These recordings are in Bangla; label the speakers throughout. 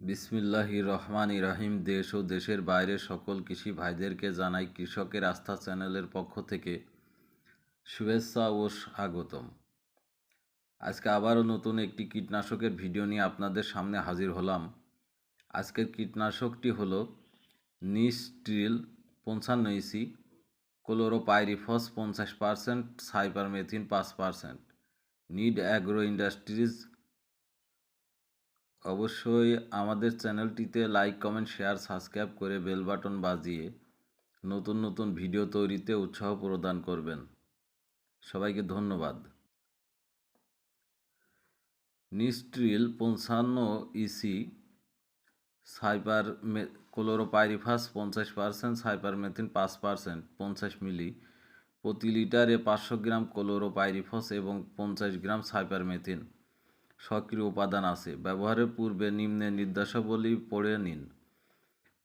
Speaker 1: বিসমিল্লাহ রহমান ইরাহিম দেশ ও দেশের বাইরে সকল কৃষি ভাইদেরকে জানাই কৃষকের আস্থা চ্যানেলের পক্ষ থেকে শুভেচ্ছা ও স্বাগতম। আজকে আবারও নতুন একটি কীটনাশকের ভিডিও নিয়ে আপনাদের সামনে হাজির হলাম। আজকের কীটনাশকটি হলো নিস্ট্রিল পঞ্চান্ন ইসি ক্লোরোপাইরিফস পঞ্চাশ পার্সেন্ট, সাইপারমেথিন পাঁচ পার্সেন্ট। নিড অ্যাগ্রো ইন্ডাস্ট্রিজ অবশ্যই আমাদের চ্যানেলটিতে লাইক, কমেন্ট, শেয়ার, সাবস্ক্রাইব করে বেল বাটন বাজিয়ে নতুন নতুন ভিডিও তৈরিতে উৎসাহ প্রদান করবেন। সবাইকে ধন্যবাদ। নিস্ট্রিল পঞ্চান্ন ইসি সাইপার ক্লোরোপাইরিফাস পঞ্চাশ পার্সেন্ট সাইপারমেথিন পাঁচ পার্সেন্ট, পঞ্চাশ মিলি, প্রতি লিটারে পাঁচশো গ্রাম ক্লোরোপাইরিফস এবং পঞ্চাশ গ্রাম সাইপারমেথিন সক্রিয় উপাদান আছে। ব্যবহারের পূর্বে নিম্নে নির্দেশাবলী পড়ে নিন।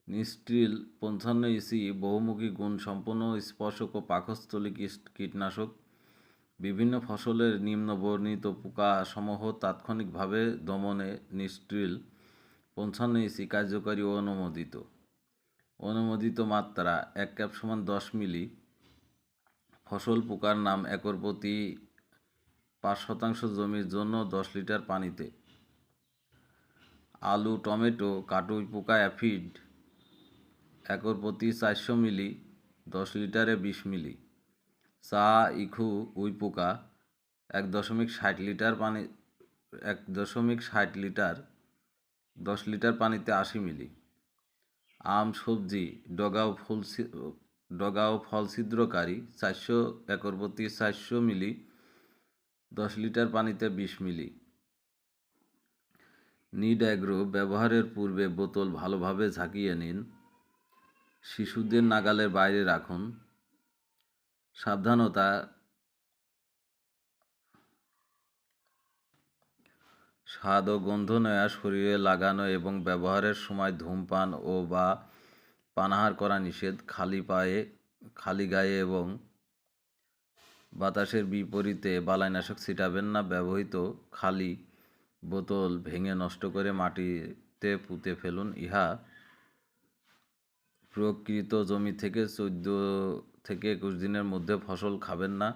Speaker 1: নিস্ট্রিল পঞ্চান্ন ইসি বহুমুখী গুণ সম্পন্ন স্পর্শক ও পাকস্থলী কীটনাশক। বিভিন্ন ফসলের নিম্ন বর্ণিত পোকাসমূহ তাৎক্ষণিকভাবে দমনে নিস্ট্রিল পঞ্চান্ন ইসি কার্যকারী অনুমোদিত। অনুমোদিত মাত্রা এক ক্যাপ সমান দশ মিলি। ফসল পোকার নাম একর প্রতি পাঁচ শতাংশ জমির জন্য দশ লিটার পানিতে। আলু, টমেটো, কাটুই পোকা, অ্যাফিড, একর প্রতি চারশো মিলি, দশ লিটারে বিশ মিলি। চা, ইখু, উই পোকা, এক দশমিক ষাট লিটার পানি, এক দশমিক ষাট লিটার, দশ লিটার পানিতে আশি মিলি। আম, সবজি, ডগাও ফুল ডগাও ফল ছিদ্রকারী চারশো, একর প্রতি চারশো মিলি দশ লিটার পানিতে বিশ মিলি। নিড অ্যাগ্রো ব্যবহারের পূর্বে বোতল ভালোভাবে ঝাঁকিয়ে নিন। শিশুদের নাগালের বাইরে রাখুন। সাবধানতা স্বাদ ও গন্ধ নেওয়া শরীরে লাগানো এবং ব্যবহারের সময় ধূমপান ও বা পানাহার করা নিষেধ। খালি পায়ে, খালি গায়ে এবং বাতাসের বিপরীতে বালাইনাশক ছিটাবেন না, ব্যবহৃত খালি বোতল ভেঙে নষ্ট করে মাটিতে পুঁতে ফেলুন। ইহা প্রকৃত জমি থেকে চোদ্দ থেকে একুশ দিনের মধ্যে ফসল খাবেন না।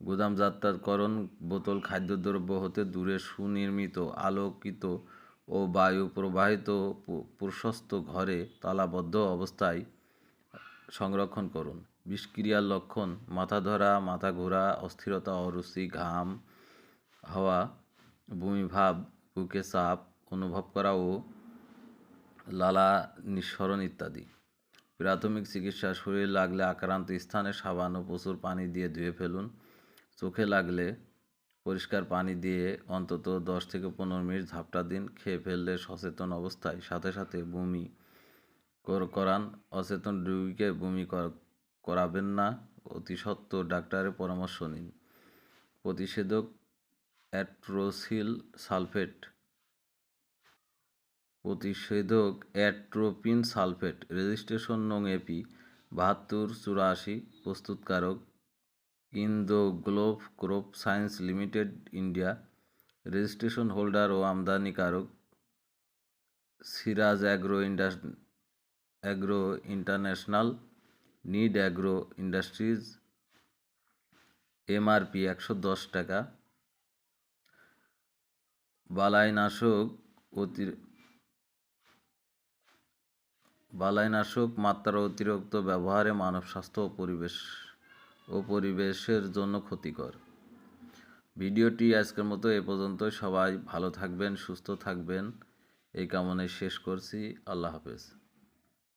Speaker 1: গুদাম গুদামজাতকরণ বোতল খাদ্যদ্রব্য হতে দূরে সুনির্মিত, আলোকিত ও বায়ু প্রবাহিত প্রশস্ত ঘরে তালাবদ্ধ অবস্থায় সংরক্ষণ করুন। বিষক্রিয়ার লক্ষণ, মাথা ধরা, মাথা ঘোরা, অস্থিরতা, অরুচি, ঘাম হওয়া, বমিভাব, বুকে চাপ, অনুভব করা ও লালা নিঃসরণ ইত্যাদি। প্রাথমিক চিকিৎসা, শরীর লাগলে আক্রান্ত স্থানে সাবান ও প্রচুর পানি দিয়ে ধুয়ে ফেলুন। চোখে লাগলে পরিষ্কার পানি দিয়ে অন্তত দশ থেকে পনেরো মিনিট ঝাপটা দিন, খেয়ে ফেললে সচেতন অবস্থায়। সাথে সাথে বমি করান, অচেতন রোগীকে বমি করাবেন না, অতি সত্ত্বর ডাক্তারের পরামর্শ নিন। প্রতিষেধক অ্যাট্রোসিল সালফেট। প্রতিষেধক অ্যাট্রোপিন সালফেট, রেজিস্ট্রেশন নং এপি, বাহাত্তর, চুরাশি, প্রস্তুতকারক Indo Gulf crop science limited, India. Registration holder ও আমদানিকারক, Siraj agro Indus, agro international need agro industries MRP একশো দশ টাকা। বালাইনাশক অতি বালাইনাশক মাত্রা অতিরিক্ত ব্যবহারে মানব স্বাস্থ্য ও পরিবেশ, ও পরিবেশের জন্য ক্ষতিকর। ভিডিওটি আজকের মতো এ পর্যন্ত। সবাই ভালো থাকবেন, সুস্থ থাকবেন। এই কামনায় শেষ করছি। আল্লাহ হাফেজ।